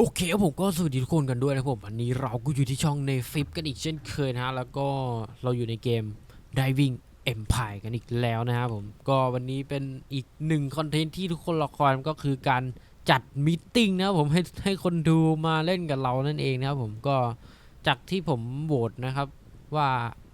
โอเคครับผมก็สวัสดีทุกคนกันด้วยนะครับผมวันนี้เราก็อยู่ที่ช่องในฟิปกันอีกเช่นเคยนะฮะแล้วก็เราอยู่ในเกม Diving Empire กันอีกแล้วนะครับผมก็วันนี้เป็นอีกหนึ่งคอนเทนต์ที่ทุกคนรอคอยก็คือการจัดมตติงนะครับผมให้ให้คนดูมาเล่นกับเรานั่นเองนะครับผมก็จากที่ผมโหวตนะครับว่า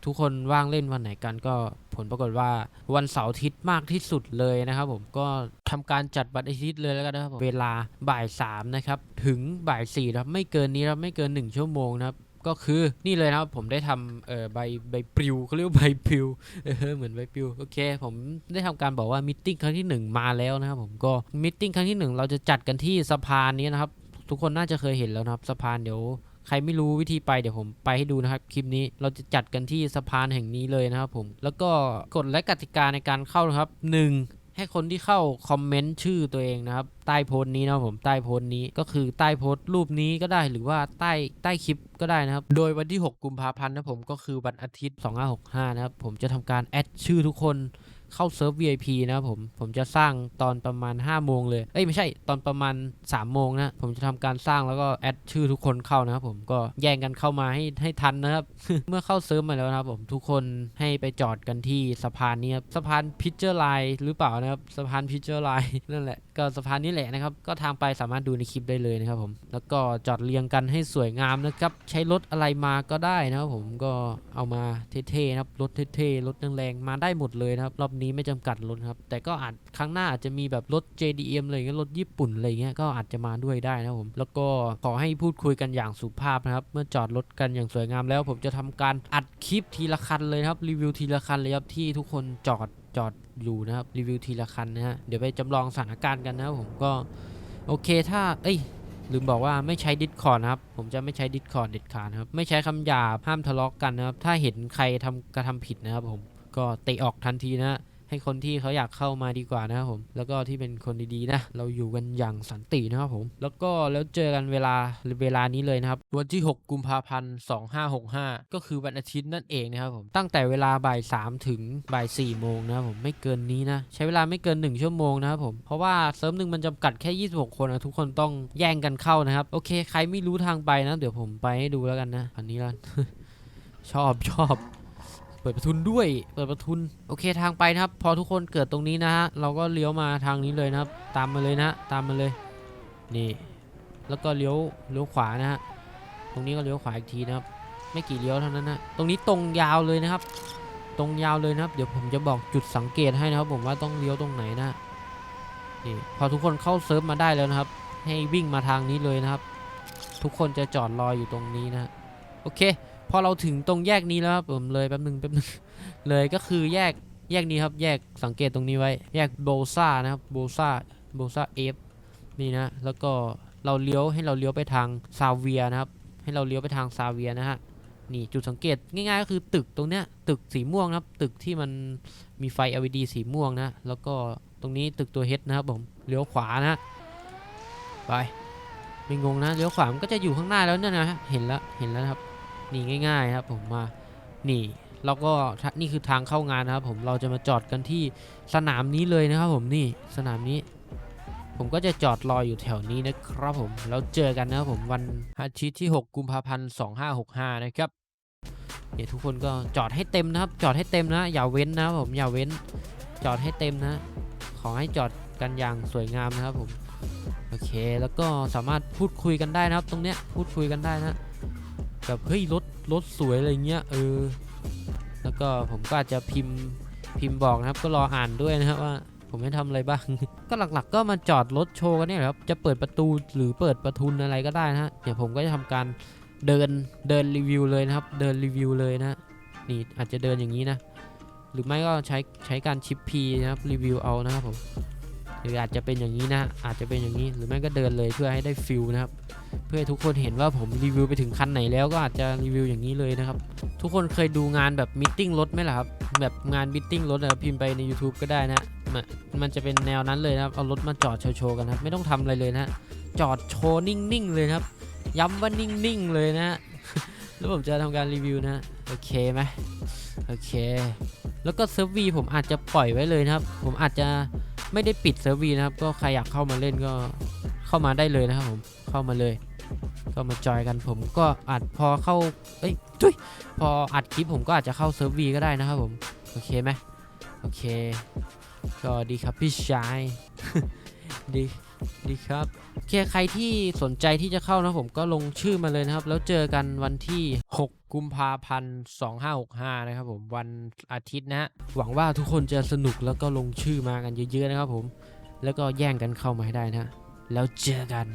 ทุกคนว่างเล่นวันไหนกันก็ ผลปรากฏว่าวันเสาร์อาทิตย์มากที่สุดเลยนะครับผมก็ทำการจัดบัตรอาทิตย์เลยแล้วกันนะครับเวลาบ่ายสามนะครับถึงบ่ายสี่ครับไม่เกินนี้ครับไม่เกินหนึ่งชั่วโมงนะครับก็คือนี่เลยนะครับผมได้ทำเอ่อใบใบปลิวเขาเรียกว่าใบปลิวเออเหมือนใบปลิวโอเค ผมได้ทำการบอกว่ามิ팅ครั้งที่หนึ่งมาแล้วนะครับผมก็มิ팅ครั้งที่หนึ่งเราจะจัดกันที่สะพานนี้นะครับทุกคนน่าจะเคยเห็นแล้วนะครับสะพานเดี๋ยว ใครไม่รู้วิธีไปเดี๋ยวผมไปให้ดูนะครับคลิปนี้เราจะจัดกันที่สะพานแห่งนี้เลยนะครับผม แล้วก็กฎและกติกาในการเข้านะครับ 1. ให้คนที่เข้าคอมเมนต์ชื่อตัวเองนะครับ ใต้โพสต์นี้นะผมใต้โพสต์นี้ก็คือใต้โพสต์รูปนี้ก็ได้หรือว่าใต้ใต้คลิปก็ได้นะครับ โดยวันที่ 6 กุมภาพันธ์นะผมก็คือวันอาทิตย์2565นะครับผมจะทำการแอดชื่อทุกคน เข้าเซิร์ฟ VIP นะครับผม ผมจะสร้างตอนประมาณ 5 โมงเลย เอ้ยไม่ใช่ตอนประมาณ 3 โมงนะ ผมจะทำการสร้างแล้วก็แอดชื่อทุกคนเข้านะครับผมก็แย่งกันเข้ามาให้ให้ทันนะครับ เมื่อเข้าเซิร์ฟมาแล้วนะครับผมทุกคนให้ไปจอดกันที่สะพานนี้ครับสะพานพิเจอร์ไลน์หรือเปล่านะครับสะพานพิเจอร์ไลน์นั่นแหละ ก็สะพานนี้แหละนะครับ ก็ทางไปสามารถดูในคลิปได้เลยนะครับผม แล้วก็จอดเรียงกันให้สวยงามนะครับ ใช้รถอะไรมาก็ได้นะครับผม ก็เอามาเท่ๆนะครับ รถเท่ๆ รถแรงๆ มาได้หมดเลยนะครับ รอบนี้ไม่จำกัดรถครับ แต่ก็อาจครั้งหน้าอาจจะมีแบบรถ JDM อะไรเงี้ย รถญี่ปุ่นอะไรเงี้ย ก็อาจจะมาด้วยได้นะครับผม แล้วก็ขอให้พูดคุยกันอย่างสุภาพนะครับ เมื่อจอดรถกันอย่างสวยงามแล้ว ผมจะทำการอัดคลิปทีละคันเลยครับ รีวิวทีละคันเลยครับที่ทุกคนจอด จอดอยู่นะครับรีวิวทีละคันนะฮะเดี๋ยวไปจำลองสถานการณ์กันนะครับผมก็โอเคถ้าเอ้ยลืมบอกว่าไม่ใช้ดิสคอร์นะครับ ผมจะไม่ใช้ดิสคอร์เด็ดขาดครับ ไม่ใช้คำหยาบห้ามทะเลาะกันนะครับ ถ้าเห็นใครทำกระทำผิดนะครับผมก็เตะออกทันทีนะฮะ ให้คนที่เขาอยากเข้ามาดีกว่านะครับผม แล้วก็ที่เป็นคนดีๆนะ เราอยู่กันอย่างสันตินะครับผม แล้วก็แล้วเจอกันเวลาเวลานี้เลยนะครับ วันที่ 6 กุมภาพันธ์ 2565 ก็คือวันอาทิตย์นั่นเองนะครับผม ตั้งแต่เวลาบ่าย3ถึงบ่าย4โมงนะครับผมไม่เกินนี้นะ ใช้เวลาไม่เกิน 1 ชั่วโมงนะครับผม เพราะว่าเซิร์ฟหนึ่งมันจำกัดแค่ 26 คนนะทุกคนต้องแย่งกันเข้านะครับ โอเค ใครไม่รู้ทางไปนะ เดี๋ยวผมไปให้ดูแล้วกันนะ อันนี้ละชอบชอบ เปิดประทุนด้วย เปิดประทุน โอเคทางไปนะครับ พอทุกคนเกิดตรงนี้นะฮะ เราก็เลี้ยวมาทางนี้เลยนะครับ ตามมาเลยนะตามมาเลย นี่ แล้วก็เลี้ยว เลี้ยวขวานะฮะ ตรงนี้ก็เลี้ยวขวาอีกทีนะครับ ไม่กี่เลี้ยวเท่านั้นนะ ตรงนี้ตรงยาวเลยนะครับ ตรงยาวเลยนะครับ เดี๋ยวผมจะบอกจุดสังเกตให้นะครับ ผมว่าต้องเลี้ยวตรงไหนนะ นี่พอทุกคนเข้าเซิร์ฟมาได้แล้วนะครับ ให้วิ่งมาทางนี้เลยนะครับ ทุกคนจะจอดรออยู่ตรงนี้นะ โอเค พอเราถึงตรงแยกนี้แล้วครับผมเลยแป๊บนึงแป๊บนึงเลยก็คือแยกแยกนี้ครับ แยกสังเกตตรงนี้ไว้ แยกโบซ่านะครับโบซ่าโบซ่าเอฟนี่นะ แล้วก็เราเลี้ยวให้เราเลี้ยวไปทางซาเวียนะครับ ให้เราเลี้ยวไปทางซาเวียนะฮะนี่จุดสังเกตง่ายๆก็คือตึกตรงเนี้ยตึกสีม่วงนะครับ ตึกที่มันมีไฟ LED สีม่วงนะ แล้วก็ตรงนี้ตึกตัว H นะครับผมเลี้ยวขวานะไปไม่งงนะเลี้ยวขวามันก็จะอยู่ข้างหน้าแล้วเนี่ยนะเห็นแล้วเห็นแล้วครับ นี่ง่ายๆครับผมมานี่เราก็นี่คือทางเข้างานนะครับผมเราจะมาจอดกันที่สนามนี้เลยนะครับผมนี่สนามนี้ ผมก็จะจอดรออยู่แถวนี้นะครับผมแล้วเจอกันนะครับผมวันอาทิตย์ที่ 6 กุมภาพันธ์ 2565 นะครับเนี่ยทุกคนก็จอดให้เต็มนะครับ จอดให้เต็มนะ อย่าเว้นนะครับผมอย่าเว้นจอดให้เต็มนะ ขอให้จอดกันอย่างสวยงามนะครับผมโอเคแล้วก็สามารถพูดคุยกันได้นะครับ ตรงเนี้ยพูดคุยกันได้นะ แบบเฮ้ยรถรถสวยอะไรเงี้ยเออ แล้วก็ผมก็อาจจะพิมพ์พิมพ์บอกนะครับก็รออ่านด้วยนะครับว่า ผมไม่ทำอะไรบ้าง ก็หลักๆ ก็มาจอดรถโชว์กันเนี่ยและครับจะเปิดประตูหรือเปิดประทุนอะไรก็ได้นะฮะเดี๋ยวผมก็จะทำการเดินเดินรีวิวเลยนะครับ เดินรีวิวเลยนะนี่อาจจะเดินอย่างนี้นะ หรือไม่ก็ใช้ใช้การชิปพีนะครับรีวิวเอานะครับผม หรืออาจจะเป็นอย่างนี้นะอาจจะเป็นอย่างนี้หรือไม่ก็เดินเลยเพื่อให้ได้ฟิลนะครับ เพื่อให้ทุกคนเห็นว่าผมรีวิวไปถึงคันไหนแล้วก็อาจจะรีวิวอย่างนี้เลยนะครับ ทุกคนเคยดูงานแบบมิ팅รถไหมล่ะครับ แบบงานมิ팅รถนะครับพิมพ์ไปใน YouTube ก็ได้นะมันมันจะเป็นแนวนั้นเลยนะครับเอารถมาจอดโชว์กันครับ ไม่ต้องทำอะไรเลยนะจอดโชว์นิ่งๆเลยครับ ย้ำว่านิ่งๆเลยนะแล้วผมจะทำการรีวิวนะโอเคไหมโอเค แล้วก็เซิร์ฟวีผมอาจจะปล่อยไว้เลยนะครับ ผมอาจจะ ไม่ได้ปิดเซิร์ฟวีนะครับ ก็ใครอยากเข้ามาเล่นก็เข้ามาได้เลยนะครับผม เข้ามาเลย ก็มาจอยกันผมก็อาจพอเข้า เอ้ยจุ้ยพออัดคลิปผมก็อาจจะเข้าเซิร์ฟวีก็ได้นะครับผม โอเคไหมโอเค ก็ดีครับพี่ชาย ดีดีครับโอเคใครที่สนใจที่จะเข้านะผมก็ลงชื่อมาเลยนะครับ แล้วเจอกันวันที่ 6 กุมภาพันธ์ 2565 นะครับผมวันอาทิตย์นะฮะหวังว่าทุกคนจะสนุกแล้วก็ลงชื่อมากันเยอะๆนะครับผม แล้วก็แย่งกันเข้ามาให้ได้นะ แล้วเจอกัน